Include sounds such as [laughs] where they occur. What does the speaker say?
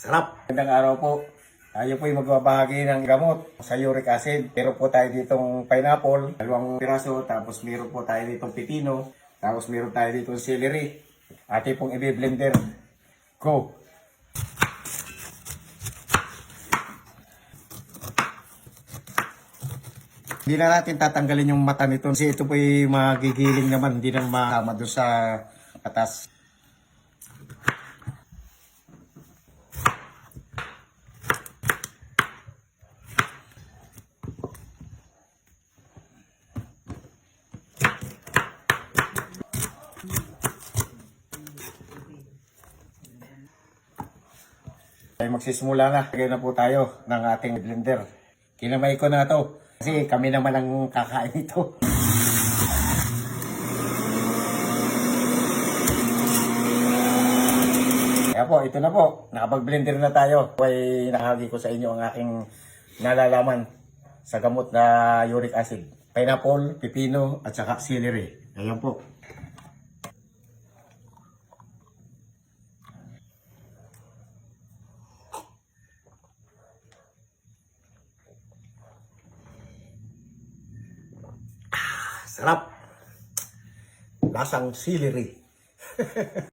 Sarap! Magandang araw po. Tayo po ay magbabahagi ng gamot sa uric acid. Pero po tayo ditong pineapple, dalawang piraso, tapos meron po tayo ditong pipino, tapos meron tayo ditong celery. Ate pong i-blender. Go! Hindi na natin tatanggalin yung mata nito kasi ito po ay magigiling naman, hindi na makama doon sa atas. Ay magsisimula na. Lagay na po tayo ng ating blender. Kinamay ko na to. Kasi kami naman ang kakain ito. Kaya po, ito na po. Nakapag-blender na tayo. Ay nakahagi ko sa inyo ang aking nalalaman sa gamot na uric acid. Pineapple, pipino, at saka celery. Ayan po. Sarap. Lasang celery. [laughs]